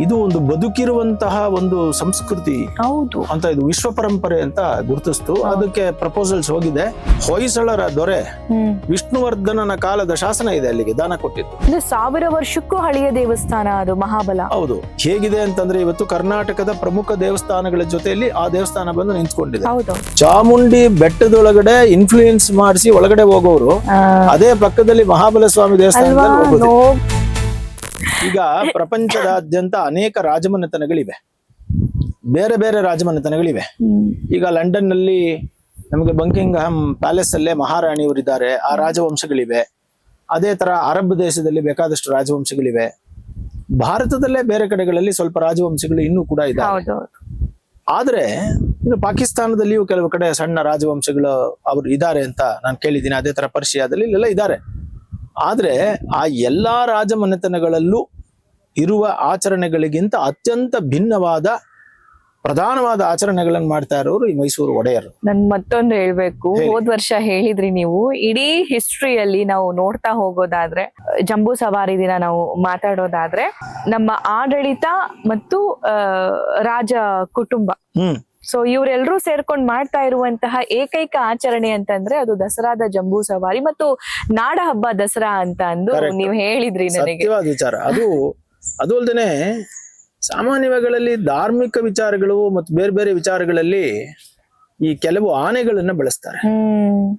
ಇದು ಒಂದು ಬದುಕಿರುವಂತಹ ಒಂದು ಸಂಸ್ಕೃತಿ ಹೌದು. ಅಂತ ಇದು ವಿಶ್ವ ಪರಂಪರೆ ಅಂತ ಗುರುತಿಸ್ತು. ಅದಕ್ಕೆ ಪ್ರಪೋಸಲ್ಸ್ ಹೋಗಿದೆ. ಹೊಯ್ಸಳರ ದೊರೆ ವಿಷ್ಣುವರ್ಧನನ ಕಾಲದ ಶಾಸನ ಇದೆ ಅಲ್ಲಿಗೆ ದಾನ ಕೊಟ್ಟಿದ್ದು. ಸಾವಿರ ವರ್ಷಕ್ಕೂ ಹಳೆಯ ದೇವಸ್ಥಾನ ಅದು ಮಹಾಬಲ. ಹೌದು. ಹೇಗಿದೆ ಅಂತಂದ್ರೆ ಇವತ್ತು ಕರ್ನಾಟಕದ ಪ್ರಮುಖ ದೇವಸ್ಥಾನಗಳ ಜೊತೆಯಲ್ಲಿ ಆ ದೇವಸ್ಥಾನ ಬಂದು ನಿಂತ್ಕೊಂಡಿದೆ. ಹೌದು. ಚಾಮುಂಡಿ ಬೆಟ್ಟದೊಳಗಡೆ ಇನ್ಫ್ಲೂಯೆನ್ಸ್ ಮಾಡಿಸಿ ಒಳಗಡೆ ಹೋಗೋರು ಅದೇ ಪಕ್ಕದಲ್ಲಿ ಮಹಾಬಲ ಸ್ವಾಮಿ ದೇವಸ್ಥಾನ ದೇವಸ್ಥಾನದಲ್ಲಿ ಈಗ ಪ್ರಪಂಚದಾದ್ಯಂತ ಅನೇಕ ರಾಜಮನೆತನಗಳಿವೆ. ಬೇರೆ ಬೇರೆ ರಾಜಮನೆತನಗಳಿವೆ. ಈಗ ಲಂಡನ್ನಲ್ಲಿ ನಮಗೆ ಬಂಕಿಂಗ್ಹಮ್ ಪ್ಯಾಲೇಸ್ ಅಲ್ಲೇ ಮಹಾರಾಣಿಯವರಿದ್ದಾರೆ. ಆ ರಾಜವಂಶಗಳಿವೆ. ಅದೇ ತರ ಅರಬ್ ದೇಶದಲ್ಲಿ ಬೇಕಾದಷ್ಟು ರಾಜವಂಶಗಳಿವೆ. ಭಾರತದಲ್ಲೇ ಬೇರೆ ಕಡೆಗಳಲ್ಲಿ ಸ್ವಲ್ಪ ರಾಜವಂಶಗಳು ಇನ್ನೂ ಕೂಡ ಇದೆ ಆದ್ರೆ ಇನ್ನು ಪಾಕಿಸ್ತಾನದಲ್ಲಿಯೂ ಕೆಲವು ಕಡೆ ಸಣ್ಣ ರಾಜವಂಶಗಳು ಅವರು ಇದ್ದಾರೆ ಅಂತ ನಾನು ಕೇಳಿದ್ದೀನಿ. ಅದೇ ತರ ಪರ್ಷಿಯಾದಲ್ಲಿ ಇಲ್ಲೆಲ್ಲ ಇದ್ದಾರೆ. ಆದ್ರೆ ಆ ಎಲ್ಲಾ ರಾಜಮನೆತನಗಳಲ್ಲೂ ಇರುವ ಆಚರಣೆಗಳಿಗಿಂತ ಅತ್ಯಂತ ಭಿನ್ನವಾದ ಪ್ರಧಾನವಾದ ಆಚರಣೆಗಳನ್ನು ಮಾಡ್ತಾ ಇರೋರು ಈ ಮೈಸೂರು ಒಡೆಯರು. ನನ್ ಮತ್ತೊಂದು ಹೇಳ್ಬೇಕು. ಹೇಳಿ. ಹೋದ್ ವರ್ಷ ಹೇಳಿದ್ರಿ ನೀವು ಇಡೀ ಹಿಸ್ಟ್ರಿಯಲ್ಲಿ ನಾವು ನೋಡ್ತಾ ಹೋಗೋದಾದ್ರೆ ಜಂಬೂ ಸವಾರಿ ದಿನ ನಾವು ಮಾತಾಡೋದಾದ್ರೆ ನಮ್ಮ ಆಡಳಿತ ಮತ್ತು ರಾಜ ಕುಟುಂಬ ಹ್ಮ್. ಸೊ ಇವರೆಲ್ಲರೂ ಸೇರ್ಕೊಂಡು ಮಾಡ್ತಾ ಇರುವಂತಹ ಏಕೈಕ ಆಚರಣೆ ಅಂತಂದ್ರೆ ಅದು ದಸರಾದ ಜಂಬೂ ಸವಾರಿ ಮತ್ತು ನಾಡ ಹಬ್ಬ ದಸರಾ ಅಂತ ಅಂದು ನೀವು ಹೇಳಿದ್ರಿ ನನಗೆ. ವಿಚಾರ. ಅದು ಅದು ಅಲ್ದೇನೆ ಸಾಮಾನ್ಯಗಳಲ್ಲಿ ಧಾರ್ಮಿಕ ವಿಚಾರಗಳು ಮತ್ತು ಬೇರೆ ಬೇರೆ ವಿಚಾರಗಳಲ್ಲಿ ಈ ಕೆಲವು ಆನೆಗಳನ್ನ ಬಳಸ್ತಾರೆ.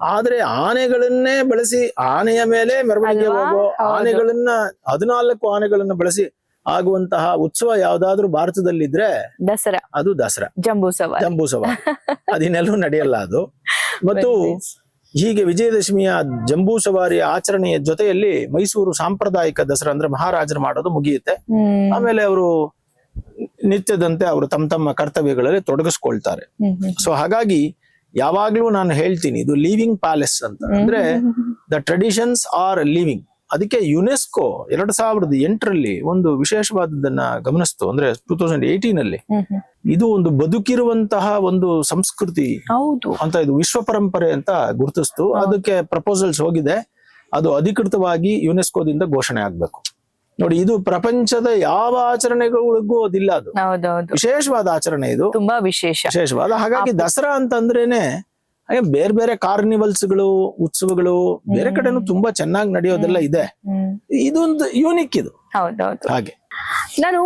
ಆದ್ರೆ ಆನೆಗಳನ್ನೇ ಬಳಸಿ ಆನೆಯ ಮೇಲೆ ಮೆರವಣಿಗೆ ಹೋಗೋ ಆನೆಗಳನ್ನ ಹದಿನಾಲ್ಕು ಆನೆಗಳನ್ನ ಬಳಸಿ ಆಗುವಂತಹ ಉತ್ಸವ ಯಾವ್ದಾದ್ರು ಭಾರತದಲ್ಲಿದ್ರೆ ದಸರಾ. ಅದು ದಸರಾ. ಜಂಬೂ ಸವಾರಿ ಜಂಬೂಸವ ಅದಿನೆಲ್ಲೂ ನಡೆಯಲ್ಲ ಅದು. ಮತ್ತು ಹೀಗೆ ವಿಜಯದಶಮಿಯ ಜಂಬೂ ಸವಾರಿಯ ಆಚರಣೆಯ ಜೊತೆಯಲ್ಲಿ ಮೈಸೂರು ಸಾಂಪ್ರದಾಯಿಕ ದಸರಾ ಅಂದ್ರೆ ಮಹಾರಾಜರು ಮಾಡೋದು ಮುಗಿಯುತ್ತೆ. ಆಮೇಲೆ ಅವರು ನಿತ್ಯದಂತೆ ಅವರು ತಮ್ಮ ತಮ್ಮ ಕರ್ತವ್ಯಗಳಲ್ಲಿ ತೊಡಗಿಸ್ಕೊಳ್ತಾರೆ. ಸೊ ಹಾಗಾಗಿ ಯಾವಾಗ್ಲೂ ನಾನು ಹೇಳ್ತೀನಿ ಇದು ಲಿವಿಂಗ್ ಪ್ಯಾಲೇಸ್ ಅಂತ. ಅಂದ್ರೆ ದ ಟ್ರೆಡಿಷನ್ಸ್ ಆರ್ ಲಿವಿಂಗ್ ಅದಕ್ಕೆ ಯುನೆಸ್ಕೋ ಎರಡ್ ಸಾವಿರದ ಎಂಟರಲ್ಲಿ ಒಂದು ವಿಶೇಷವಾದದ್ದನ್ನ ಗಮನಿಸ್ತು. ಅಂದ್ರೆ ಟೂ ತೌಸಂಡ್ ಏಟೀನ್ ಅಲ್ಲಿ. ಇದು ಒಂದು ಬದುಕಿರುವಂತಹ ಒಂದು ಸಂಸ್ಕೃತಿ ಹೌದು. ಅಂತ ಇದು ವಿಶ್ವ ಪರಂಪರೆ ಅಂತ ಗುರುತಿಸ್ತು. ಅದಕ್ಕೆ ಪ್ರಪೋಸಲ್ಸ್ ಹೋಗಿದೆ. ಅದು ಅಧಿಕೃತವಾಗಿ ಯುನೆಸ್ಕೋದಿಂದ ಘೋಷಣೆ ಆಗ್ಬೇಕು. ನೋಡಿ ಇದು ಪ್ರಪಂಚದ ಯಾವ ಆಚರಣೆಗಳಿಗೂ ಅದಿಲ್ಲ ಅದು. ವಿಶೇಷವಾದ ಆಚರಣೆ ಇದು. ತುಂಬಾ ವಿಶೇಷ. ವಿಶೇಷವಾದ. ಹಾಗಾಗಿ ದಸರಾ ಅಂತಂದ್ರೇನೆ ಹಾಗೆ ಬೇರೆ ಬೇರೆ ಕಾರ್ನಿವಲ್ಸ್ಗಳು ಉತ್ಸವಗಳು ಬೇರೆ ಕಡೆನೂ ತುಂಬಾ ಚೆನ್ನಾಗಿ ನಡೆಯೋದೆಲ್ಲ ಇದೆ. ಇದೊಂದು ಯೂನಿಕ್ ಇದು. ಹೌದೌದು. ಹಾಗೆ. ನಾನು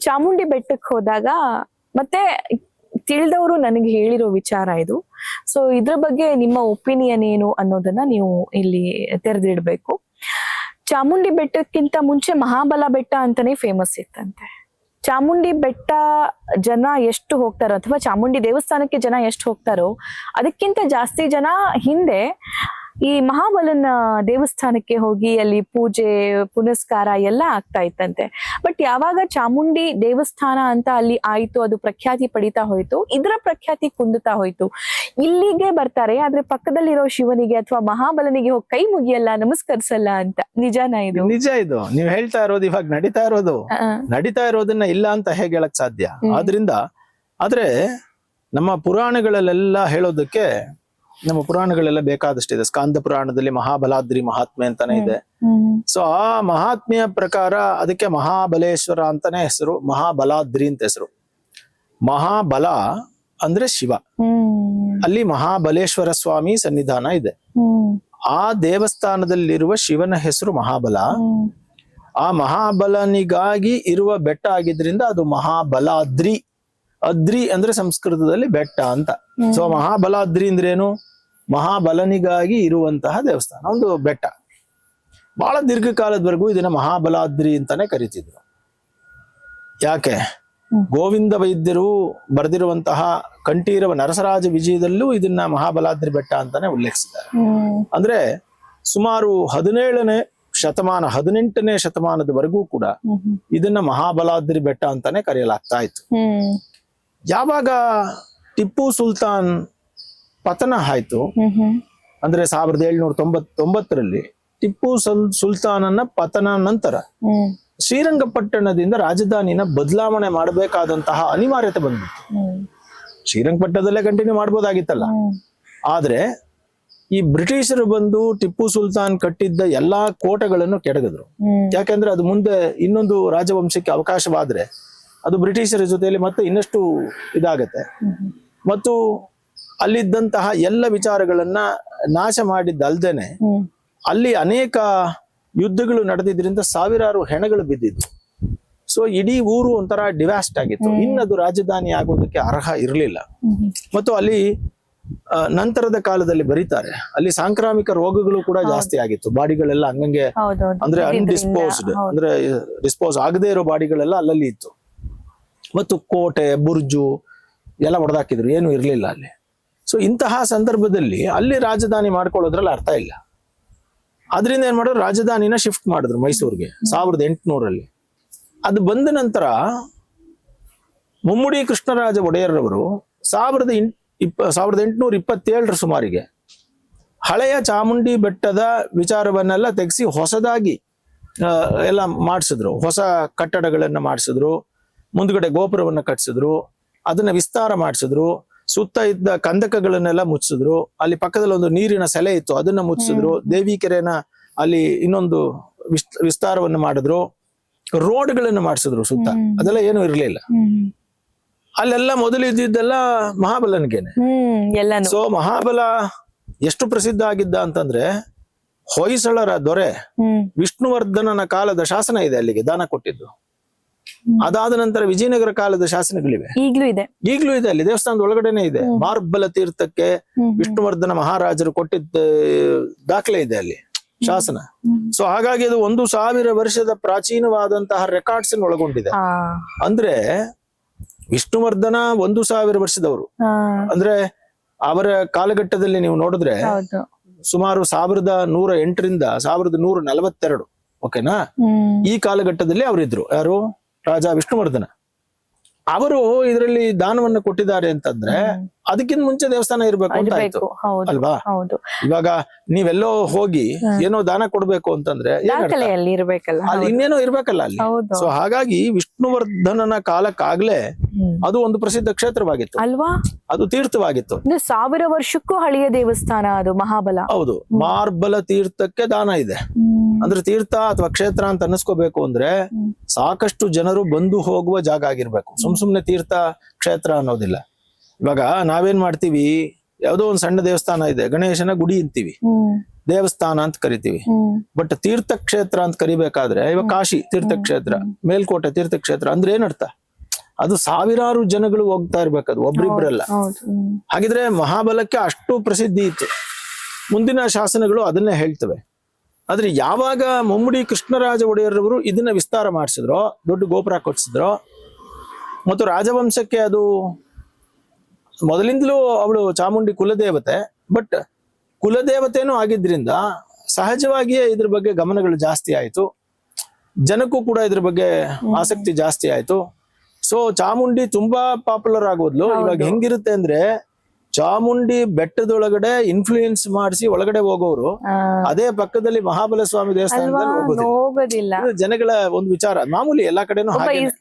ಚಾಮುಂಡಿ ಬೆಟ್ಟಕ್ಕೆ ಹೋದಾಗ ಮತ್ತೆ ತಿಳಿದವರು ನನಗೆ ಹೇಳಿರೋ ವಿಚಾರ ಇದು. ಸೊ ಇದ್ರ ಬಗ್ಗೆ ನಿಮ್ಮ ಒಪಿನಿಯನ್ ಏನು ಅನ್ನೋದನ್ನ ನೀವು ಇಲ್ಲಿ ತೆರೆದಿಡ್ಬೇಕು. ಚಾಮುಂಡಿ ಬೆಟ್ಟಕ್ಕಿಂತ ಮುಂಚೆ ಮಹಾಬಲ ಬೆಟ್ಟ ಅಂತಾನೆ ಫೇಮಸ್ ಇತ್ತಂತೆ. ಚಾಮುಂಡಿ ಬೆಟ್ಟ ಜನ ಎಷ್ಟು ಹೋಗ್ತಾರೋ, ಅಥವಾ ಚಾಮುಂಡಿ ದೇವಸ್ಥಾನಕ್ಕೆ ಜನ ಎಷ್ಟು ಹೋಗ್ತಾರೋ, ಅದಕ್ಕಿಂತ ಜಾಸ್ತಿ ಜನ ಹಿಂದೆ ಈ ಮಹಾಬಲನ ದೇವಸ್ಥಾನಕ್ಕೆ ಹೋಗಿ ಅಲ್ಲಿ ಪೂಜೆ ಪುನಸ್ಕಾರ ಎಲ್ಲ ಆಗ್ತಾ ಇತ್ತಂತೆ. ಬಟ್ ಯಾವಾಗ ಚಾಮುಂಡಿ ದೇವಸ್ಥಾನ ಅಂತ ಅಲ್ಲಿ ಆಯ್ತು ಅದು ಪ್ರಖ್ಯಾತಿ ಪಡಿತಾ ಹೋಯ್ತು ಇದರ ಪ್ರಖ್ಯಾತಿ ಕುಂದುತ್ತಾ ಹೋಯ್ತು. ಇಲ್ಲಿಗೆ ಬರ್ತಾರೆ ಆದ್ರೆ ಪಕ್ಕದಲ್ಲಿರೋ ಶಿವನಿಗೆ ಅಥವಾ ಮಹಾಬಲನಿಗೆ ಹೋಗಿ ಕೈ ಮುಗಿಯಲ್ಲ ನಮಸ್ಕರಿಸಲ್ಲ ಅಂತ. ನಿಜಾನ ಇದು? ನಿಜ ಇದು. ನೀವ್ ಹೇಳ್ತಾ ಇರೋದು ಇವಾಗ ನಡೀತಾ ಇರೋದು. ನಡೀತಾ ಇರೋದನ್ನ ಇಲ್ಲ ಅಂತ ಹೇಗೆ ಹೇಳಕ್ ಸಾಧ್ಯ. ಆದ್ರಿಂದ ಆದ್ರೆ ನಮ್ಮ ಪುರಾಣಗಳಲ್ಲೆಲ್ಲ ಹೇಳೋದಕ್ಕೆ ನಮ್ಮ ಪುರಾಣಗಳೆಲ್ಲ ಬೇಕಾದಷ್ಟಿದೆ. ಸ್ಕಾಂದ ಪುರಾಣದಲ್ಲಿ ಮಹಾಬಲಾದ್ರಿ ಮಹಾತ್ಮೆ ಅಂತಾನೆ ಇದೆ. ಸೊ ಆ ಮಹಾತ್ಮೆಯ ಪ್ರಕಾರ ಅದಕ್ಕೆ ಮಹಾಬಲೇಶ್ವರ ಅಂತಾನೆ ಹೆಸರು ಮಹಾಬಲಾದ್ರಿ ಅಂತ ಹೆಸರು. ಮಹಾಬಲ ಅಂದ್ರೆ ಶಿವ. ಅಲ್ಲಿ ಮಹಾಬಲೇಶ್ವರ ಸ್ವಾಮಿ ಸನ್ನಿಧಾನ ಇದೆ. ಆ ದೇವಸ್ಥಾನದಲ್ಲಿರುವ ಶಿವನ ಹೆಸರು ಮಹಾಬಲ. ಆ ಮಹಾಬಲನಿಗಾಗಿ ಇರುವ ಬೆಟ್ಟ ಆಗಿದ್ರಿಂದ ಅದು ಮಹಾಬಲಾದ್ರಿ. ಅದ್ರಿ ಅಂದ್ರೆ ಸಂಸ್ಕೃತದಲ್ಲಿ ಬೆಟ್ಟ ಅಂತ. ಸೊ ಮಹಾಬಲಾದ್ರಿ ಅಂದ್ರೇನು? ಮಹಾಬಲನಿಗಾಗಿ ಇರುವಂತಹ ದೇವಸ್ಥಾನ ಒಂದು ಬೆಟ್ಟ. ಬಹಳ ದೀರ್ಘಕಾಲದವರೆಗೂ ಇದನ್ನ ಮಹಾಬಲಾದ್ರಿ ಅಂತಾನೆ ಕರಿತಿದ್ರು. ಯಾಕೆ. ಗೋವಿಂದ ವೈದ್ಯರು ಬರೆದಿರುವಂತಹ ಕಂಠೀರವ ನರಸರಾಜ ವಿಜಯದಲ್ಲೂ ಇದನ್ನ ಮಹಾಬಲಾದ್ರಿ ಬೆಟ್ಟ ಅಂತಾನೆ ಉಲ್ಲೇಖಿಸಿದ್ದಾರೆ. ಅಂದ್ರೆ ಸುಮಾರು ಹದಿನೇಳನೇ ಶತಮಾನ ಹದಿನೆಂಟನೇ ಶತಮಾನದವರೆಗೂ ಕೂಡ ಇದನ್ನ ಮಹಾಬಲಾದ್ರಿ ಬೆಟ್ಟ ಅಂತಾನೆ ಕರೆಯಲಾಗ್ತಾ ಇತ್ತು. ಯಾವಾಗ ಟಿಪ್ಪು ಸುಲ್ತಾನ್ ಪತನ ಆಯ್ತು. ಅಂದ್ರೆ ಸಾವಿರದ ಏಳ್ನೂರ ತೊಂಬತ್ತೊಂಬತ್ತರಲ್ಲಿ ಟಿಪ್ಪು ಸುಲ್ ಸುಲ್ತಾನನ ಪತನ ನಂತರ ಶ್ರೀರಂಗಪಟ್ಟಣದಿಂದ ರಾಜಧಾನಿನ ಬದಲಾವಣೆ ಮಾಡಬೇಕಾದಂತಹ ಅನಿವಾರ್ಯತೆ ಬಂದ್ಬಿಟ್ಟು ಶ್ರೀರಂಗಪಟ್ಟಣದಲ್ಲೇ ಕಂಟಿನ್ಯೂ ಮಾಡ್ಬೋದಾಗಿತ್ತಲ್ಲ. ಆದ್ರೆ ಈ ಬ್ರಿಟಿಷರು ಬಂದು ಟಿಪ್ಪು ಸುಲ್ತಾನ್ ಕಟ್ಟಿದ್ದ ಎಲ್ಲಾ ಕೋಟೆಗಳನ್ನು ಕೆಡಗಿದ್ರು. ಯಾಕೆಂದ್ರೆ ಅದು ಮುಂದೆ ಇನ್ನೊಂದು ರಾಜವಂಶಕ್ಕೆ ಅವಕಾಶವಾದ್ರೆ ಅದು ಬ್ರಿಟಿಷರ ಜೊತೆಯಲ್ಲಿ ಮತ್ತೆ ಇನ್ನಷ್ಟು ಇದಾಗತ್ತೆ. ಮತ್ತು ಅಲ್ಲಿದ್ದಂತಹ ಎಲ್ಲ ವಿಚಾರಗಳನ್ನ ನಾಶ ಮಾಡಿದ್ದಲ್ದೇನೆ ಅಲ್ಲಿ ಅನೇಕ ಯುದ್ಧಗಳು ನಡೆದಿದ್ರಿಂದ ಸಾವಿರಾರು ಹೆಣಗಳು ಬಿದ್ದಿದ್ವು. ಸೊ ಇಡೀ ಊರು ಒಂಥರ ಡಿವ್ಯಾಸ್ಟ್ ಆಗಿತ್ತು. ಇನ್ನದು ರಾಜಧಾನಿ ಆಗೋದಕ್ಕೆ ಅರ್ಹ ಇರಲಿಲ್ಲ. ಮತ್ತು ಅಲ್ಲಿ ನಂತರದ ಕಾಲದಲ್ಲಿ ಬರೀತಾರೆ. ಅಲ್ಲಿ ಸಾಂಕ್ರಾಮಿಕ ರೋಗಗಳು ಕೂಡ ಜಾಸ್ತಿ ಆಗಿತ್ತು. ಬಾಡಿಗಳೆಲ್ಲ ಹಂಗಂಗೆ ಅಂದ್ರೆ ಅನ್ಡಿಸ್ಪೋಸ್ಡ್ ಅಂದ್ರೆ ಡಿಸ್ಪೋಸ್ ಆಗದೆ ಇರೋ ಬಾಡಿಗಳೆಲ್ಲ ಅಲ್ಲಲ್ಲಿ ಇತ್ತು. ಮತ್ತು ಕೋಟೆ ಬುರ್ಜು ಎಲ್ಲ ಹೊಡೆದಾಕಿದ್ರು ಏನು ಇರಲಿಲ್ಲ ಅಲ್ಲಿ. ಸೊ ಇಂತಹ ಸಂದರ್ಭದಲ್ಲಿ ಅಲ್ಲಿ ರಾಜಧಾನಿ ಮಾಡ್ಕೊಳ್ಳೋದ್ರಲ್ಲಿ ಅರ್ಥ ಇಲ್ಲ. ಅದರಿಂದ ಏನ್ ಮಾಡಿದ್ರು? ರಾಜಧಾನಿನ ಶಿಫ್ಟ್ ಮಾಡಿದ್ರು ಮೈಸೂರಿಗೆ ಸಾವಿರದ ಎಂಟುನೂರಲ್ಲಿ. ಅದು ಬಂದ ನಂತರ ಮುಮ್ಮಡಿ ಕೃಷ್ಣರಾಜ ಒಡೆಯರವರು ಸಾವಿರದ ಎಂಟು, ಇಪ್ಪ, ಸಾವಿರದ ಎಂಟುನೂರ ಇಪ್ಪತ್ತೇಳರ ಸುಮಾರಿಗೆ ಹಳೆಯ ಚಾಮುಂಡಿ ಬೆಟ್ಟದ ವಿಚಾರವನ್ನೆಲ್ಲ ತೆಗೆಸಿ ಹೊಸದಾಗಿ ಎಲ್ಲ ಮಾಡಿಸಿದ್ರು. ಹೊಸ ಕಟ್ಟಡಗಳನ್ನು ಮಾಡಿಸಿದ್ರು. ಮುಂದ್ಗಡೆ ಗೋಪುರವನ್ನು ಕಟ್ಟಿಸಿದ್ರು ಅದನ್ನ ವಿಸ್ತಾರ ಮಾಡಿಸಿದ್ರು. ಸುತ್ತ ಇದ್ದ ಕಂದಕಗಳನ್ನೆಲ್ಲ ಮುಚ್ಚಿದ್ರು. ಅಲ್ಲಿ ಪಕ್ಕದಲ್ಲಿ ಒಂದು ನೀರಿನ ಸೆಲೆ ಇತ್ತು ಅದನ್ನ ಮುಚ್ಚಿದ್ರು. ದೇವಿ ಕೆರೆನ ಅಲ್ಲಿ ಇನ್ನೊಂದು ವಿಸ್- ವಿಸ್ತಾರವನ್ನು ಮಾಡಿದ್ರು. ರೋಡ್ಗಳನ್ನು ಮಾಡಿಸಿದ್ರು ಸುತ್ತ. ಅದೆಲ್ಲ ಏನು ಇರಲಿಲ್ಲ. ಅಲ್ಲೆಲ್ಲ ಮೊದಲು ಇದ್ದಿದ್ದೆಲ್ಲ ಮಹಾಬಲನಿಗೇನೆ ಸೊ ಮಹಾಬಲ ಎಷ್ಟು ಪ್ರಸಿದ್ಧ ಆಗಿದ್ದ ಅಂತಂದ್ರೆ ಹೊಯ್ಸಳರ ದೊರೆ ವಿಷ್ಣುವರ್ಧನನ ಕಾಲದ ಶಾಸನ ಇದೆ ಅಲ್ಲಿಗೆ ದಾನ ಕೊಟ್ಟಿದ್ದು. ಅದಾದ ನಂತರ ವಿಜಯನಗರ ಕಾಲದ ಶಾಸನಗಳಿವೆ. ಈಗಲೂ ಇದೆ. ಈಗಲೂ ಇದೆ ಅಲ್ಲಿ ದೇವಸ್ಥಾನದ ಒಳಗಡೆನೆ ಇದೆ. ಮಾರ್ಬಲ ತೀರ್ಥಕ್ಕೆ ವಿಷ್ಣುವರ್ಧನ ಮಹಾರಾಜರು ಕೊಟ್ಟಿದ್ದ ದಾಖಲೆ ಇದೆ ಅಲ್ಲಿ ಶಾಸನ. ಸೊ ಹಾಗಾಗಿ ಅದು ಒಂದು ಸಾವಿರ ವರ್ಷದ ಪ್ರಾಚೀನವಾದಂತಹ ರೆಕಾರ್ಡ್ಸ್ ಒಳಗೊಂಡಿದೆ. ಅಂದ್ರೆ ವಿಷ್ಣುವರ್ಧನ ಒಂದು ಸಾವಿರ ವರ್ಷದವರು. ಅಂದ್ರೆ ಅವರ ಕಾಲಘಟ್ಟದಲ್ಲಿ ನೀವು ನೋಡಿದ್ರೆ ಸುಮಾರು ಸಾವಿರದ ನೂರ ಎಂಟರಿಂದ ಸಾವಿರದ ನೂರ ನಲವತ್ತೆರಡು ಓಕೆನಾ ಈ ಕಾಲಘಟ್ಟದಲ್ಲಿ ಅವರಿದ್ರು. ಯಾರು? ರಾಜ ವಿಷ್ಣುವರ್ಧನ. ಅವರು ಇದರಲ್ಲಿ ದಾನವನ್ನು ಕೊಟ್ಟಿದ್ದಾರೆ ಅಂತಂದ್ರೆ ಅದಕ್ಕಿಂತ ಮುಂಚೆ ದೇವಸ್ಥಾನ ಇರ್ಬೇಕು ಅಂತ ಆಯ್ತು. ಅಲ್ವಾ? ಇವಾಗ ನೀವೆಲ್ಲೋ ಹೋಗಿ ಏನೋ ದಾನ ಕೊಡ್ಬೇಕು ಅಂತಂದ್ರೆ ಅಲ್ಲಿ ಇನ್ನೇನೋ ಇರ್ಬೇಕಲ್ಲ ಅಲ್ಲಿ. ಸೊ ಹಾಗಾಗಿ ವಿಷ್ಣುವರ್ಧನನ ಕಾಲಕ್ಕಾಗ್ಲೇ ಅದು ಒಂದು ಪ್ರಸಿದ್ಧ ಕ್ಷೇತ್ರವಾಗಿತ್ತು. ಅಲ್ವಾ? ಅದು ತೀರ್ಥವಾಗಿತ್ತು. ಸಾವಿರ ವರ್ಷಕ್ಕೂ ಹಳೆಯ ದೇವಸ್ಥಾನ ಅದು ಮಹಾಬಲ. ಹೌದು. ಮಾರ್ಬಲ ತೀರ್ಥಕ್ಕೆ ದಾನ ಇದೆ. ಅಂದ್ರೆ ತೀರ್ಥ ಅಥವಾ ಕ್ಷೇತ್ರ ಅಂತ ಅನ್ನಿಸ್ಕೋಬೇಕು ಅಂದ್ರೆ ಸಾಕಷ್ಟು ಜನರು ಬಂದು ಹೋಗುವ ಜಾಗ ಆಗಿರ್ಬೇಕು. ಸುಮ್ ಸುಮ್ನೆ ತೀರ್ಥ ಕ್ಷೇತ್ರ ಅನ್ನೋದಿಲ್ಲ. ಇವಾಗ ನಾವೇನ್ ಮಾಡ್ತೀವಿ? ಯಾವುದೋ ಒಂದ್ ಸಣ್ಣ ದೇವಸ್ಥಾನ ಇದೆ. ಗಣೇಶನ ಗುಡಿ ಅಂತೀವಿ. ದೇವಸ್ಥಾನ ಅಂತ ಕರಿತೀವಿ. ಬಟ್ ತೀರ್ಥಕ್ಷೇತ್ರ ಅಂತ ಕರಿಬೇಕಾದ್ರೆ ಇವಾಗ ಕಾಶಿ ತೀರ್ಥಕ್ಷೇತ್ರ ಮೇಲ್ಕೋಟೆ ತೀರ್ಥಕ್ಷೇತ್ರ ಅಂದ್ರೆ ಏನರ್ಥ? ಅದು ಸಾವಿರಾರು ಜನಗಳು ಹೋಗ್ತಾ ಇರ್ಬೇಕದು ಒಬ್ರಿಬ್ರಲ್ಲ. ಹಾಗಿದ್ರೆ ಮಹಾಬಲಕ್ಕೆ ಅಷ್ಟು ಪ್ರಸಿದ್ಧಿ ಇತ್ತು. ಮುಂದಿನ ಶಾಸನಗಳು ಅದನ್ನೇ ಹೇಳ್ತವೆ. ಆದ್ರೆ ಯಾವಾಗ ಮುಮ್ಮಡಿ ಕೃಷ್ಣರಾಜ ಒಡೆಯರವರು ಇದನ್ನ ವಿಸ್ತಾರ ಮಾಡಿಸಿದ್ರು ದೊಡ್ಡ ಗೋಪುರ ಕೊಡಿಸಿದ್ರು ಮತ್ತು ರಾಜವಂಶಕ್ಕೆ ಅದು ಮೊದಲಿಂದಲೂ ಅವಳು ಚಾಮುಂಡಿ ಕುಲದೇವತೆ ಬಟ್ ಕುಲದೇವತೆನೂ ಆಗಿದ್ರಿಂದ ಸಹಜವಾಗಿಯೇ ಇದ್ರ ಬಗ್ಗೆ ಗಮನಗಳು ಜಾಸ್ತಿ ಆಯಿತು. ಜನಕ್ಕೂ ಕೂಡ ಇದ್ರ ಬಗ್ಗೆ ಆಸಕ್ತಿ ಜಾಸ್ತಿ ಆಯಿತು. ಸೊ ಚಾಮುಂಡಿ ತುಂಬಾ ಪಾಪ್ಯುಲರ್ ಆಗೋದ್ಲು. ಇವಾಗ ಹೆಂಗಿರುತ್ತೆ ಅಂದ್ರೆ ಚಾಮುಂಡಿ ಬೆಟ್ಟದೊಳಗಡೆ ಇನ್ಫ್ಲೂಯೆನ್ಸ್ ಮಾಡಿಸಿ ಒಳಗಡೆ ಹೋಗೋರು ಅದೇ ಪಕ್ಕದಲ್ಲಿ ಮಹಾಬಲ ಸ್ವಾಮಿ ದೇವಸ್ಥಾನದಲ್ಲಿ ಹೋಗೋದಿಲ್ಲ. ಜನಗಳ ಒಂದು ವಿಚಾರ. ಮಾಮೂಲಿ ಎಲ್ಲಾ ಕಡೆನೂ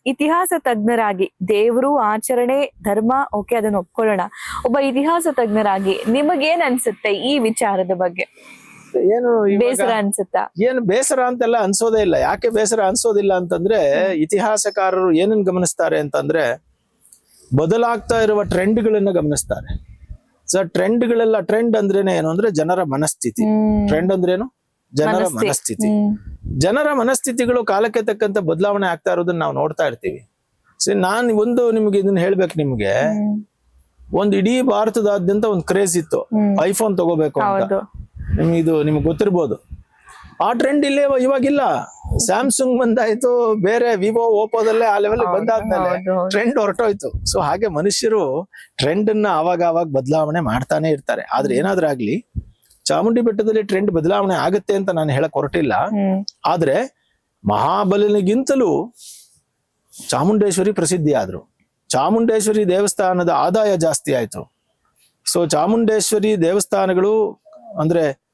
ಇತಿಹಾಸ ತಜ್ಞರಾಗಿ ದೇವರು ಆಚರಣೆ ಧರ್ಮ ಓಕೆ ಅದನ್ನ ಒಪ್ಕೊಳ್ಳೋಣ. ಒಬ್ಬ ಇತಿಹಾಸ ತಜ್ಞರಾಗಿ ನಿಮಗೇನ್ ಅನ್ಸುತ್ತೆ ಈ ವಿಚಾರದ ಬಗ್ಗೆ? ಏನು ಬೇಸರ ಅನ್ಸುತ್ತಾ? ಏನು ಬೇಸರ ಅಂತೆಲ್ಲ ಅನ್ಸೋದೇ ಇಲ್ಲ. ಯಾಕೆ ಬೇಸರ ಅನ್ಸೋದಿಲ್ಲ ಅಂತಂದ್ರೆ ಇತಿಹಾಸಕಾರರು ಏನನ್ ಗಮನಿಸ್ತಾರೆ ಅಂತಂದ್ರೆ ಬದಲಾಗ್ತಾ ಇರುವ ಟ್ರೆಂಡ್ಗಳನ್ನ ಗಮನಿಸ್ತಾರೆ. ಸೊ ಟ್ರೆಂಡ್ಗಳೆಲ್ಲ ಟ್ರೆಂಡ್ ಅಂದ್ರೇನೆ ಏನು ಅಂದ್ರೆ ಜನರ ಮನಸ್ಥಿತಿ. ಟ್ರೆಂಡ್ ಅಂದ್ರೇನು? ಜನರ ಮನಸ್ಥಿತಿ. ಜನರ ಮನಸ್ಥಿತಿಗಳು ಕಾಲಕ್ಕೆ ತಕ್ಕಂತ ಬದಲಾವಣೆ ಆಗ್ತಾ ಇರೋದನ್ನ ನಾವು ನೋಡ್ತಾ ಇರ್ತೀವಿ. ಸೊ ನಾನು ಒಂದು ನಿಮ್ಗೆ ಇದನ್ನ ಹೇಳ್ಬೇಕು ನಿಮ್ಗೆ. ಒಂದ್ ಒಂದು ಇಡೀ ಭಾರತದಾದ್ಯಂತ ಒಂದು ಕ್ರೇಜ್ ಇತ್ತು. ಐಫೋನ್ ತಗೋಬೇಕು ಅಂತ. ನಿಮ್ಗೆ ಇದು ನಿಮ್ಗೆ ಗೊತ್ತಿರ್ಬೋದು. ಆ ಟ್ರೆಂಡ್ ಇಲ್ಲೇ ಇವಾಗಿಲ್ಲ. ಸ್ಯಾಮ್ಸಂಗ್ ಬಂದಾಯ್ತು ಬೇರೆ ವಿವೋ ಓಪೋದಲ್ಲೇ ಆ ಲೆವೆಲ್ ಬಂದಾದ್ಮೇಲೆ. ಟ್ರೆಂಡ್ ಹೊರಟೋಯ್ತು. ಸೊ ಹಾಗೆ ಮನುಷ್ಯರು ಟ್ರೆಂಡ್ ಅನ್ನ ಅವಾಗ ಅವಾಗ ಬದಲಾವಣೆ ಮಾಡ್ತಾನೆ ಇರ್ತಾರೆ. ಆದ್ರೆ ಏನಾದ್ರೂ ಆಗ್ಲಿ ಚಾಮುಂಡಿ ಬೆಟ್ಟದಲ್ಲಿ ಟ್ರೆಂಡ್ ಬದಲಾವಣೆ ಆಗುತ್ತೆ ಅಂತ ನಾನು ಹೇಳಕ್ ಹೊರಟಿಲ್ಲ. ಆದ್ರೆ ಮಹಾಬಲನಿಗಿಂತಲೂ ಚಾಮುಂಡೇಶ್ವರಿ ಪ್ರಸಿದ್ಧಿ ಆದ್ರು. ಚಾಮುಂಡೇಶ್ವರಿ ದೇವಸ್ಥಾನದ ಆದಾಯ ಜಾಸ್ತಿ ಆಯ್ತು. ಸೊ ಚಾಮುಂಡೇಶ್ವರಿ ದೇವಸ್ಥಾನಗಳು ಅಂದ್ರೆ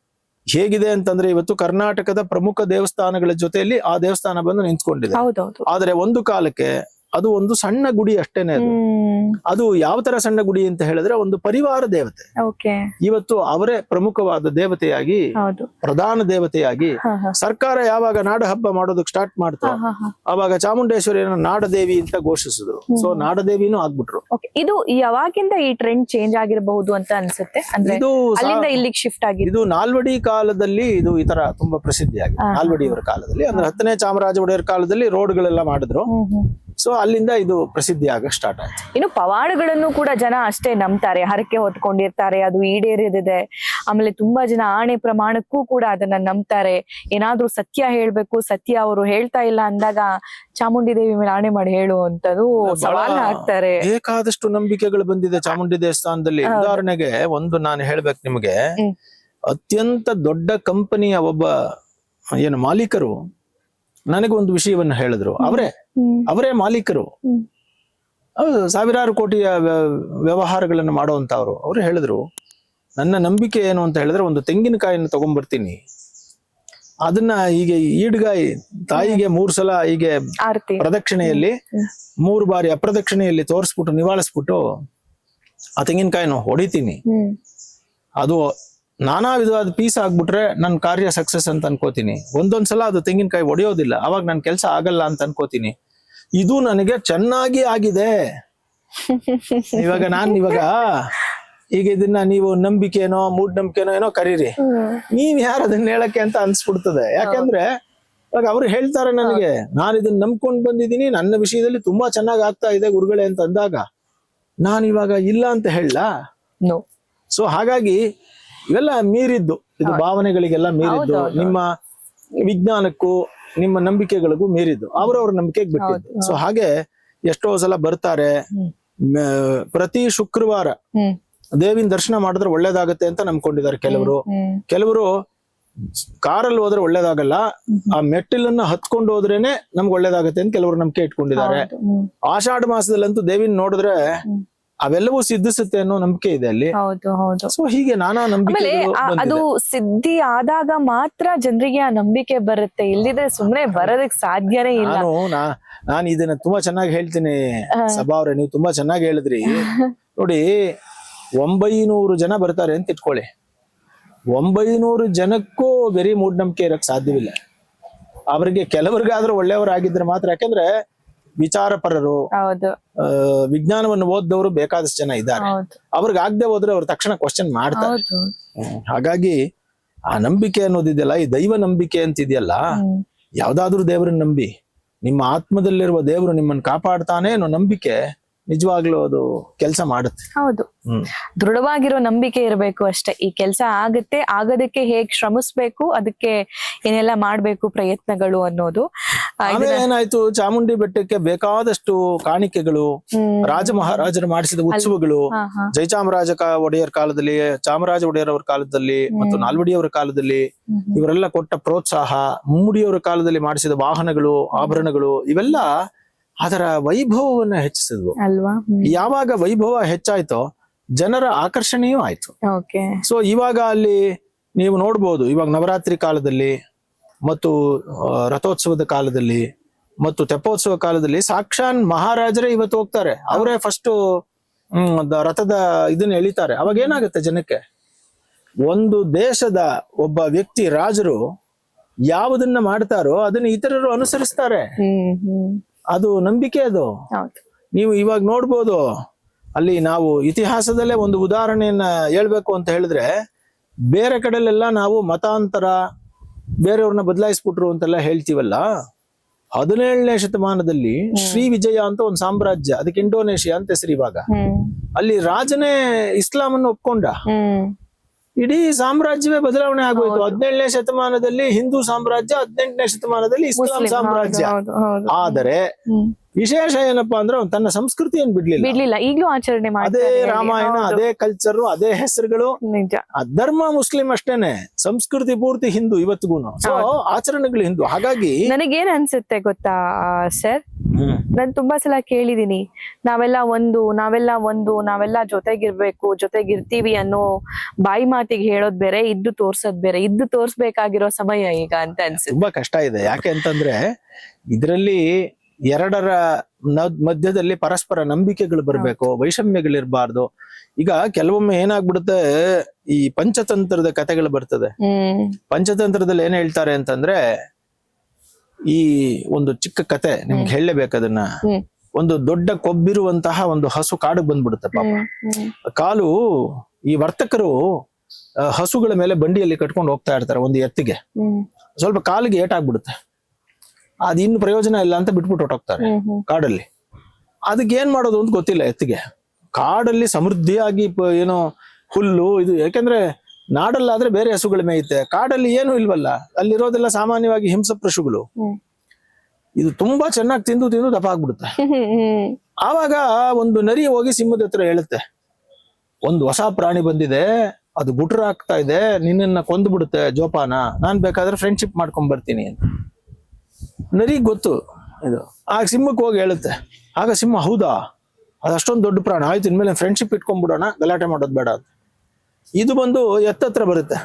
ಹೇಗಿದೆ ಅಂತಂದ್ರೆ ಇವತ್ತು ಕರ್ನಾಟಕದ ಪ್ರಮುಖ ದೇವಸ್ಥಾನಗಳ ಜೊತೆಯಲ್ಲಿ ಆ ದೇವಸ್ಥಾನ ಬಂದು ನಿಂತ್ಕೊಂಡಿದೆ. ಆದ್ರೆ ಒಂದು ಕಾಲಕ್ಕೆ ಅದು ಒಂದು ಸಣ್ಣ ಗುಡಿ ಅಷ್ಟೇನೆ ಅದು. ಅದು ಯಾವ ತರ ಸಣ್ಣ ಗುಡಿ ಅಂತ ಹೇಳಿದ್ರೆ ಒಂದು ಪರಿವಾರ ದೇವತೆ. ಇವತ್ತು ಅವರೇ ಪ್ರಮುಖವಾದ ದೇವತೆಯಾಗಿ ಪ್ರಧಾನ ದೇವತೆಯಾಗಿ. ಸರ್ಕಾರ ಯಾವಾಗ ನಾಡ ಹಬ್ಬ ಮಾಡೋದಕ್ಕೆ ಸ್ಟಾರ್ಟ್ ಮಾಡ್ತಾ. ಅವಾಗ ಚಾಮುಂಡೇಶ್ವರಿಯನ್ನ ನಾಡದೇವಿ ಅಂತ ಘೋಷಿಸಿದ್ರು. ಸೊ ನಾಡದೇವಿನೂ ಆಗ್ಬಿಟ್ರು. ಇದು ಯಾವಾಗಿಂದ ಈ ಟ್ರೆಂಡ್ ಚೇಂಜ್ ಆಗಿರಬಹುದು ಅಂತ ಅನ್ಸುತ್ತೆ? ಅಂದ್ರೆ ಇದು ಇಲ್ಲಿಗೆ ಶಿಫ್ಟ್ ಆಗಿದೆ ಇದು ನಾಲ್ವಡಿ ಕಾಲದಲ್ಲಿ ಇದು ಈ ತರ ತುಂಬಾ ಪ್ರಸಿದ್ಧಿಯಾಗಿದೆ. ನಾಲ್ವಡಿಯವರ ಕಾಲದಲ್ಲಿ. ಅಂದ್ರೆ ಹತ್ತನೇ ಚಾಮರಾಜ ಒಡೆಯರ್ ಕಾಲದಲ್ಲಿ ರೋಡ್ಗಳೆಲ್ಲ ಮಾಡಿದ್ರು. ಸೊ ಅಲ್ಲಿಂದ ಇದು ಪ್ರಸಿದ್ಧಿ ಆಗ ಸ್ಟಾರ್ಟ್ ಆಯ್ತು. ಇನ್ನು ಪವಾಡಗಳನ್ನು ಕೂಡ ಜನ ಅಷ್ಟೇ ನಂಬ್ತಾರೆ. ಹರಕೆ ಹೊತ್ಕೊಂಡಿರ್ತಾರೆ ಅದು ಈಡೇರಿದಿದೆ. ಆಮೇಲೆ ತುಂಬಾ ಜನ ಆಣೆ ಪ್ರಮಾಣಕ್ಕೂ ಕೂಡ ಅದನ್ನ ನಂಬ್ತಾರೆ. ಏನಾದ್ರೂ ಸತ್ಯ ಹೇಳ್ಬೇಕು ಸತ್ಯ ಅವರು ಹೇಳ್ತಾ ಇಲ್ಲ ಅಂದಾಗ ಚಾಮುಂಡಿ ದೇವಿ ಮೇಲೆ ಆಣೆ ಮಾಡಿ ಹೇಳುವಂತದ್ದು ಸವಾಲ್ ಹಾಕ್ತಾರೆ. ಬೇಕಾದಷ್ಟು ನಂಬಿಕೆಗಳು ಬಂದಿದೆ ಚಾಮುಂಡಿ ದೇವಸ್ಥಾನದಲ್ಲಿ. ಉದಾಹರಣೆಗೆ ಒಂದು ನಾನು ಹೇಳ್ಬೇಕು ನಿಮಗೆ. ಅತ್ಯಂತ ದೊಡ್ಡ ಕಂಪನಿಯ ಒಬ್ಬ ಏನು ಮಾಲೀಕರು ನನಗೆ ಒಂದು ವಿಷಯವನ್ನು ಹೇಳಿದ್ರು. ಅವರೇ ಅವರೇ ಮಾಲೀಕರು. ಸಾವಿರಾರು ಕೋಟಿಯ ವ್ಯ- ವ್ಯವಹಾರಗಳನ್ನು ಮಾಡುವಂತವ್ರು ಅವರು. ಹೇಳಿದ್ರು ನನ್ನ ನಂಬಿಕೆ ಏನು ಅಂತ ಹೇಳಿದ್ರೆ ಒಂದು ತೆಂಗಿನಕಾಯಿಯನ್ನು ತಗೊಂಡ್ಬರ್ತೀನಿ. ಅದನ್ನ ಹೀಗೆ ಈಡ್ಗಾಯಿ ತಾಯಿಗೆ ಮೂರ್ ಸಲ ಹೀಗೆ ಪ್ರದಕ್ಷಿಣೆಯಲ್ಲಿ ಮೂರು ಬಾರಿ ಅಪ್ರದಕ್ಷಿಣೆಯಲ್ಲಿ ತೋರಿಸ್ಬಿಟ್ಟು ನಿವಾಳಿಸ್ಬಿಟ್ಟು ಆ ತೆಂಗಿನಕಾಯಿನ ಹೊಡಿತೀನಿ. ಅದು ನಾನಾ ವಿಧವಾದ ಪೀಸ್ ಆಗ್ಬಿಟ್ರೆ ನನ್ನ ಕಾರ್ಯ ಸಕ್ಸಸ್ ಅಂತ ಅನ್ಕೋತೀನಿ. ಒಂದೊಂದ್ಸಲ ಅದು ತೆಂಗಿನಕಾಯಿ ಒಡೆಯೋದಿಲ್ಲ. ಅವಾಗ ನನ್ನ ಕೆಲಸ ಆಗಲ್ಲ ಅಂತ ಅನ್ಕೋತೀನಿ. ಇದು ನನಗೆ ಚೆನ್ನಾಗಿ ಆಗಿದೆ. ಇವಾಗ ನಾನ್ ಇವಾಗ ಈಗ ಇದನ್ನ ನೀವು ನಂಬಿಕೆನೋ ಮೂಢನಂಬಿಕೆನೋ ಏನೋ ಕರೀರಿ. ನೀವ್ ಯಾರು ಅದನ್ನ ಹೇಳಕ್ಕೆ ಅಂತ ಅನ್ಸ್ಬಿಡ್ತದೆ. ಯಾಕಂದ್ರೆ ಇವಾಗ ಅವ್ರು ಹೇಳ್ತಾರೆ ನನಗೆ ನಾನು ಇದನ್ನ ನಂಬ್ಕೊಂಡ್ ಬಂದಿದ್ದೀನಿ ನನ್ನ ವಿಷಯದಲ್ಲಿ ತುಂಬಾ ಚೆನ್ನಾಗ್ ಆಗ್ತಾ ಇದೆ ಗುರುಗಳೇ ಅಂತ ಅಂದಾಗ ನಾನು ಇವಾಗ ಇಲ್ಲ ಅಂತ ಹೇಳ. ಸೊ ಹಾಗಾಗಿ ಇವೆಲ್ಲ ಮೀರಿದ್ದು. ಇದು ಭಾವನೆಗಳಿಗೆಲ್ಲ ಮೀರಿದ್ದು. ನಿಮ್ಮ ವಿಜ್ಞಾನಕ್ಕೂ ನಿಮ್ಮ ನಂಬಿಕೆಗಳಿಗೂ ಮೀರಿದ್ದು. ಅವರವ್ರ ನಂಬಿಕೆಗೆ ಬಿಟ್ಟಿದ್ದು. ಸೊ ಹಾಗೆ ಎಷ್ಟೋ ಸಲ ಬರ್ತಾರೆ ಪ್ರತಿ ಶುಕ್ರವಾರ ದೇವಿನ ದರ್ಶನ ಮಾಡಿದ್ರೆ ಒಳ್ಳೇದಾಗತ್ತೆ ಅಂತ ನಂಬ್ಕೊಂಡಿದ್ದಾರೆ ಕೆಲವರು. ಕೆಲವರು ಕಾರಲ್ಲಿ ಹೋದ್ರೆ ಒಳ್ಳೇದಾಗಲ್ಲ ಆ ಮೆಟ್ಟಿಲನ್ನ ಹತ್ಕೊಂಡು ಹೋದ್ರೇನೆ ನಮ್ಗೆ ಒಳ್ಳೇದಾಗತ್ತೆ ಅಂತ ಕೆಲವರು ನಂಬಿಕೆ ಇಟ್ಕೊಂಡಿದ್ದಾರೆ. ಆಷಾಢ ಮಾಸದಲ್ಲಂತೂ ದೇವಿನ ನೋಡಿದ್ರೆ. ಅವೆಲ್ಲವೂ ಸಿದ್ಧಿಸುತ್ತೆ ಅನ್ನೋ ನಂಬಿಕೆ ಇದೆ ಅಲ್ಲಿ. ಹೌದು ಹೌದು. ಸೊ ಹೀಗೆ ನಾನಾ ನಂಬಿಕೆ ಆ- ಅದು ಸಿದ್ಧಿ ಆದಾಗ ಮಾತ್ರ ಜನರಿಗೆ ಆ ನಂಬಿಕೆ ಬರುತ್ತೆ. ಇಲ್ಲಿದ್ರೆ ಸುಮ್ನೆ ಬರೋದಕ್ ಸಾಧ್ಯನೇ ಇಲ್ಲ. ನಾನು ನಾ ನಾನು ಇದನ್ನ ತುಂಬಾ ಚೆನ್ನಾಗಿ ಹೇಳ್ತೀನಿ ಸಭಾ ಅವ್ರೆ ನೀವು ತುಂಬಾ ಚೆನ್ನಾಗಿ ಹೇಳಿದ್ರಿ. ನೋಡಿ ಒಂಬೈನೂರು ಜನ ಬರ್ತಾರೆ ಅಂತ ಇಟ್ಕೊಳ್ಳಿ. ಒಂಬೈನೂರು ಜನಕ್ಕೂ ಬರೀ ಮೂಢನಂಬಿಕೆ ಇರಕ್ ಸಾಧ್ಯವಿಲ್ಲ. ಅವರಿಗೆ ಕೆಲವರಿಗಾದ್ರೂ ಒಳ್ಳೆಯವರಾಗಿದ್ರೆ ಮಾತ್ರ. ಯಾಕಂದ್ರೆ ವಿಚಾರಪರರು ವಿಜ್ಞಾನವನ್ನು ಓದ್ದವರು ಬೇಕಾದಷ್ಟು ಜನ ಇದ್ದಾರೆ. ಅವ್ರಿಗೆ ಆಗದೆ ಹೋದ್ರೆ ಅವ್ರು ತಕ್ಷಣ ಕ್ವಶನ್ ಮಾಡ್ತಾರೆ. ಹಾಗಾಗಿ ಆ ನಂಬಿಕೆ ಅನ್ನೋದಿದೆಯಲ್ಲ ಈ ದೈವ ನಂಬಿಕೆ ಅಂತಿದೆಯಲ್ಲ ಯಾವ್ದಾದ್ರು ಯಾವ್ದಾದ್ರೂ ದೇವರನ್ನ ನಂಬಿ ನಿಮ್ಮ ಆತ್ಮದಲ್ಲಿರುವ ದೇವರು ನಿಮ್ಮನ್ನ ಕಾಪಾಡ್ತಾನೆ ಅನ್ನೋ ನಂಬಿಕೆ ನಿಜವಾಗ್ಲೂ ಅದು ಕೆಲಸ ಮಾಡುತ್ತೆ. ಹೌದು. ದೃಢವಾಗಿರೋ ನಂಬಿಕೆ ಇರಬೇಕು ಅಷ್ಟೇ. ಈ ಕೆಲಸ ಆಗುತ್ತೆ ಆಗೋದಕ್ಕೆ ಹೇಗ್ ಶ್ರಮಿಸ್ಬೇಕು ಅದಕ್ಕೆ ಏನೆಲ್ಲ ಮಾಡ್ಬೇಕು ಪ್ರಯತ್ನಗಳು ಅನ್ನೋದು. ಆಮೇಲೆ ಏನಾಯ್ತು? ಚಾಮುಂಡಿ ಬೆಟ್ಟಕ್ಕೆ ಬೇಕಾದಷ್ಟು ಕಾಣಿಕೆಗಳು. ರಾಜ ಮಹಾರಾಜರು ಮಾಡಿಸಿದ ಉತ್ಸವಗಳು. ಜಯಚಾಮರಾಜ ಒಡೆಯರ್ ಕಾಲದಲ್ಲಿ ಚಾಮರಾಜ ಒಡೆಯರ್ ಅವರ ಕಾಲದಲ್ಲಿ ಮತ್ತು ನಾಲ್ವಡಿಯವರ ಕಾಲದಲ್ಲಿ. ಇವರೆಲ್ಲ ಕೊಟ್ಟ ಪ್ರೋತ್ಸಾಹ ಮುಮ್ಮಡಿಯವರ ಕಾಲದಲ್ಲಿ ಮಾಡಿಸಿದ ವಾಹನಗಳು ಆಭರಣಗಳು ಇವೆಲ್ಲ ಅದರ ವೈಭವವನ್ನ ಹೆಚ್ಚಿಸಿದ್ವು. ಅಲ್ವಾ? ಯಾವಾಗ ವೈಭವ ಹೆಚ್ಚಾಯ್ತೋ ಜನರ ಆಕರ್ಷಣೆಯೂ ಆಯ್ತು. ಸೊ ಇವಾಗ ಅಲ್ಲಿ ನೀವು ನೋಡ್ಬೋದು ಇವಾಗ ನವರಾತ್ರಿ ಕಾಲದಲ್ಲಿ ಮತ್ತು ರಥೋತ್ಸವದ ಕಾಲದಲ್ಲಿ ಮತ್ತು ತೆಪ್ಪೋತ್ಸವ ಕಾಲದಲ್ಲಿ ಸಾಕ್ಷಾನ್ ಮಹಾರಾಜರೇ ಇವತ್ತು ಹೋಗ್ತಾರೆ. ಅವರೇ ಫಸ್ಟ್ ರಥದ ಇದನ್ನ ಎಳಿತಾರೆ. ಅವಾಗ ಏನಾಗುತ್ತೆ ಜನಕ್ಕೆ? ಒಂದು ದೇಶದ ಒಬ್ಬ ವ್ಯಕ್ತಿ ರಾಜರು ಯಾವುದನ್ನ ಮಾಡ್ತಾರೋ ಅದನ್ನ ಇತರರು ಅನುಸರಿಸ್ತಾರೆ. ಅದು ನಂಬಿಕೆ ಅದು. ನೀವು ಇವಾಗ ನೋಡ್ಬೋದು ಅಲ್ಲಿ ನಾವು ಇತಿಹಾಸದಲ್ಲೇ ಒಂದು ಉದಾಹರಣೆಯನ್ನ ಹೇಳ್ಬೇಕು ಅಂತ ಹೇಳಿದ್ರೆ ಬೇರೆ ಕಡೆಲೆಲ್ಲ ನಾವು ಮತಾಂತರ ಬೇರೆಯವ್ರನ್ನ ಬದಲಾಯಿಸ್ಬಿಟ್ರು ಅಂತೆಲ್ಲ ಹೇಳ್ತೀವಲ್ಲ? ಹದಿನೇಳನೇ ಶತಮಾನದಲ್ಲಿ ಶ್ರೀ ವಿಜಯ ಅಂತ ಒಂದು ಸಾಮ್ರಾಜ್ಯ ಅದಕ್ಕೆ ಇಂಡೋನೇಷಿಯಾ ಅಂತ ಹೆಸರು ಇವಾಗ. ಅಲ್ಲಿ ರಾಜನೇ ಇಸ್ಲಾಂ ಅನ್ನು ಒಪ್ಕೊಂಡ ಇಡೀ ಸಾಮ್ರಾಜ್ಯವೇ ಬದಲಾವಣೆ ಆಗೋಯ್ತು. ಹದಿನೇಳನೇ ಶತಮಾನದಲ್ಲಿ ಹಿಂದೂ ಸಾಮ್ರಾಜ್ಯ ಹದಿನೆಂಟನೇ ಶತಮಾನದಲ್ಲಿ ಇಸ್ಲಾಂ ಸಾಮ್ರಾಜ್ಯ. ಆದರೆ. ವಿಶೇಷ ಏನಪ್ಪಾ ಅಂದ್ರೆ ತನ್ನ ಸಂಸ್ಕೃತಿಯನ್ನು ಬಿಡ್ಲಿಲ್ಲ. ಬಿಡ್ಲಿಲ್ಲ. ಈಗ್ಲೂ ಆಚರಣೆ ಅದೇ ರಾಮಾಯಣ ಅದೇ ಕಲ್ಚರ್ ಅದೇ ಹೆಸರುಗಳು. ನಿಜ. ಧರ್ಮ ಮುಸ್ಲಿಂ ಅಷ್ಟೇನೆ. ಸಂಸ್ಕೃತಿ ಪೂರ್ತಿ ಹಿಂದೂ ಇವತ್ತಿಗೂ ಸೊ ಆಚರಣೆಗಳು ಹಿಂದೂ. ಹಾಗಾಗಿ ನನಗೇನ್ ಅನ್ಸುತ್ತೆ ಗೊತ್ತಾ ಸರ್? ನಾನು ತುಂಬಾ ಸಲ ಕೇಳಿದೀನಿ. ನಾವೆಲ್ಲ ಒಂದು ನಾವೆಲ್ಲ ಒಂದು ನಾವೆಲ್ಲ ಜೊತೆಗಿರ್ಬೇಕು ಜೊತೆಗಿರ್ತೀವಿ ಅನ್ನೋ ಬಾಯಿ ಮಾತಿಗೆ ಹೇಳೋದ್ ಬೇರೆ ಇದ್ದು ತೋರ್ಸೋದ್ ಬೇರೆ. ಇದ್ದು ತೋರ್ಸ್ಬೇಕಾಗಿರೋ ಸಮಯ ಈಗ ಅಂತ ಅನ್ಸುತ್ತೆ. ತುಂಬಾ ಕಷ್ಟ ಇದೆ. ಯಾಕೆ ಅಂತಂದ್ರೆ ಇದರಲ್ಲಿ ಎರಡರ ಮಧ್ಯದಲ್ಲಿ ಪರಸ್ಪರ ನಂಬಿಕೆಗಳು ಬರಬೇಕು ವೈಷಮ್ಯಗಳಿರಬಾರ್ದು. ಈಗ ಕೆಲವೊಮ್ಮೆ ಏನಾಗ್ಬಿಡುತ್ತೆ ಈ ಪಂಚತಂತ್ರದ ಕಥೆಗಳು ಬರ್ತದೆ. ಪಂಚತಂತ್ರದಲ್ಲಿ ಏನ್ ಹೇಳ್ತಾರೆ ಅಂತಂದ್ರೆ ಈ ಒಂದು ಚಿಕ್ಕ ಕತೆ ನಿಮ್ಗೆ ಹೇಳಲೇಬೇಕು ಅದನ್ನ. ಒಂದು ದೊಡ್ಡ ಕೊಬ್ಬಿರುವಂತಹ ಒಂದು ಹಸು ಕಾಡಿಗೆ ಬಂದ್ಬಿಡುತ್ತೆ ಪಾಪ. ಕಾಲು ಈ ವರ್ತಕರು ಹಸುಗಳ ಮೇಲೆ ಬಂಡಿಯಲ್ಲಿ ಕಟ್ಕೊಂಡು ಹೋಗ್ತಾ ಇರ್ತಾರೆ ಒಂದು ಎತ್ತಿಗೆ. ಸ್ವಲ್ಪ ಕಾಲಿಗೆ ಏಟಾಗ್ಬಿಡುತ್ತೆ. ಅದ್ ಇನ್ನು ಪ್ರಯೋಜನ ಇಲ್ಲ ಅಂತ ಬಿಟ್ಬಿಟ್ಟು ಹೊಟ್ಟೋಗ್ತಾರೆ ಕಾಡಲ್ಲಿ. ಅದಕ್ಕೆ ಏನ್ ಮಾಡೋದು ಅಂತ ಗೊತ್ತಿಲ್ಲ ಎತ್ತಿಗೆ. ಕಾಡಲ್ಲಿ ಸಮೃದ್ಧಿಯಾಗಿ ಏನೋ ಹುಲ್ಲು ಇದು ಯಾಕೆಂದ್ರೆ ನಾಡಲ್ಲಾದ್ರೆ ಬೇರೆ ಹಸುಗಳ ಮೇಯುತ್ತೆ. ಕಾಡಲ್ಲಿ ಏನು ಇಲ್ವಲ್ಲ ಅಲ್ಲಿರೋದೆಲ್ಲ ಸಾಮಾನ್ಯವಾಗಿ ಹಿಂಸ ಪಶುಗಳು ಇದು ತುಂಬಾ ಚೆನ್ನಾಗಿ ತಿಂದು ತಿಂದು ದಪ್ಪ ಆಗ್ಬಿಡುತ್ತೆ. ಆವಾಗ ಒಂದು ನರಿ ಹೋಗಿ ಸಿಂಹದ ಹತ್ರ ಹೇಳುತ್ತೆ ಒಂದು ಹೊಸ ಪ್ರಾಣಿ ಬಂದಿದೆ ಅದು ಗುಟ್ರ ಆಗ್ತಾ ಇದೆ ನಿನ್ನನ್ನ ಕೊಂದ್ಬಿಡುತ್ತೆ ಜೋಪಾನ. ನಾನ್ ಬೇಕಾದ್ರೆ ಫ್ರೆಂಡ್ಶಿಪ್ ಮಾಡ್ಕೊಂಡ್ ಬರ್ತೀನಿ ಅಂತ. ನರಿ ಗೊತ್ತು ಇದು. ಆಗ ಸಿಂಹಕ್ಕೆ ಹೋಗಿ ಹೇಳುತ್ತೆ ಆಗ ಸಿಂಹ ಹೌದಾ? ಅದಷ್ಟೊಂದು ದೊಡ್ಡ ಪ್ರಾಣ. ಆಯ್ತು ಇನ್ಮೇಲೆ ಫ್ರೆಂಡ್ಶಿಪ್ ಇಟ್ಕೊಂಡ್ಬಿಡೋಣ ಗಲಾಟೆ ಮಾಡೋದು ಬೇಡ ಇದು ಬಂದು ಎತ್ತತ್ರ ಬರುತ್ತೆ.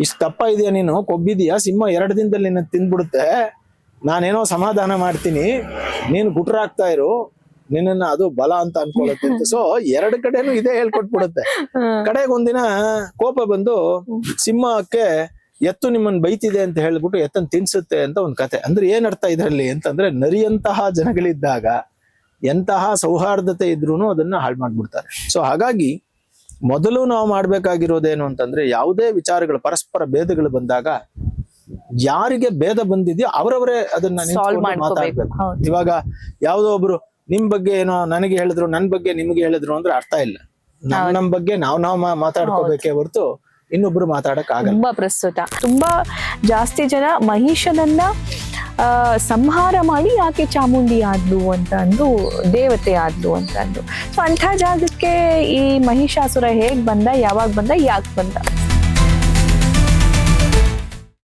ಇಷ್ಟು ದಪ್ಪ ಇದೆಯಾ ನೀನು? ಕೊಬ್ಬಿದೀಯಾ? ಸಿಂಹ ಎರಡು ದಿನದಲ್ಲಿ ನಿನ್ನ ತಿಂದ್ಬಿಡುತ್ತೆ. ನಾನೇನೋ ಸಮಾಧಾನ ಮಾಡ್ತೀನಿ. ನೀನು ಗುಟ್ರಾಗ್ತಾ ಇರು. ನಿನ್ನನ್ನ ಅದು ಬಲ ಅಂತ ಅನ್ಕೊಳ್ಳುತ್ತೆ ಸೊ ಎರಡು ಕಡೆನೂ ಇದೇ ಹೇಳ್ಕೊಟ್ಬಿಡುತ್ತೆ. ಕಡೆಗೆ ಒಂದಿನ ಕೋಪ ಬಂದು ಸಿಂಹಕ್ಕೆ ಎತ್ತು ನಿಮ್ಮನ್ನು ಬೈತಿದೆ ಅಂತ ಹೇಳ್ಬಿಟ್ಟು ಎತ್ತನ್ ತಿನ್ಸುತ್ತೆ ಅಂತ ಒಂದು ಕತೆ. ಅಂದ್ರೆ ಏನ್ ಅರ್ಥ ಇದರಲ್ಲಿ ಅಂತಂದ್ರೆ ನರಿಯಂತಹ ಜನಗಳಿದ್ದಾಗ ಎಂತಹ ಸೌಹಾರ್ದತೆ ಇದ್ರೂನು ಅದನ್ನ ಹಾಳು ಮಾಡ್ಬಿಡ್ತಾರೆ. ಸೊ ಹಾಗಾಗಿ ಮೊದಲು ನಾವು ಮಾಡ್ಬೇಕಾಗಿರೋದೇನು ಅಂತಂದ್ರೆ ಯಾವುದೇ ವಿಚಾರಗಳು ಪರಸ್ಪರ ಭೇದಗಳು ಬಂದಾಗ ಯಾರಿಗೆ ಭೇದ ಬಂದಿದೆಯೋ ಅವರವರೇ ಅದನ್ನ ಮಾತಾಡ್ಬೇಕು. ಇವಾಗ ಯಾವುದೋ ಒಬ್ರು ನಿಮ್ ಬಗ್ಗೆ ಏನೋ ನನಗೆ ಹೇಳಿದ್ರು ನನ್ ಬಗ್ಗೆ ನಿಮ್ಗೆ ಹೇಳಿದ್ರು ಅಂದ್ರೆ ಅರ್ಥ ಇಲ್ಲ. ನಮ್ ನಮ್ ಬಗ್ಗೆ ನಾವ್ ನಾವ್ ಮಾತಾಡ್ಕೋಬೇಕೇ ಹೊರತು ಇನ್ನೊಬ್ರು ಮಾತಾಡಕ್ ತುಂಬಾ ಪ್ರಸ್ತುತ. ತುಂಬಾ ಜಾಸ್ತಿ ಜನ ಮಹಿಷನನ್ನ ಸಂಹಾರ ಮಾಡಿ ಯಾಕೆ ಚಾಮುಂಡಿ ಆದ್ಲು ಅಂತ ಅಂದು ದೇವತೆ ಆದ್ಲು ಅಂತ ಅಂದು ಸೊ ಅಂಥ ಜಾಗಕ್ಕೆ ಈ ಮಹಿಷಾಸುರ ಹೇಗ್ ಬಂದ, ಯಾವಾಗ ಬಂದ, ಯಾಕೆ ಬಂದ?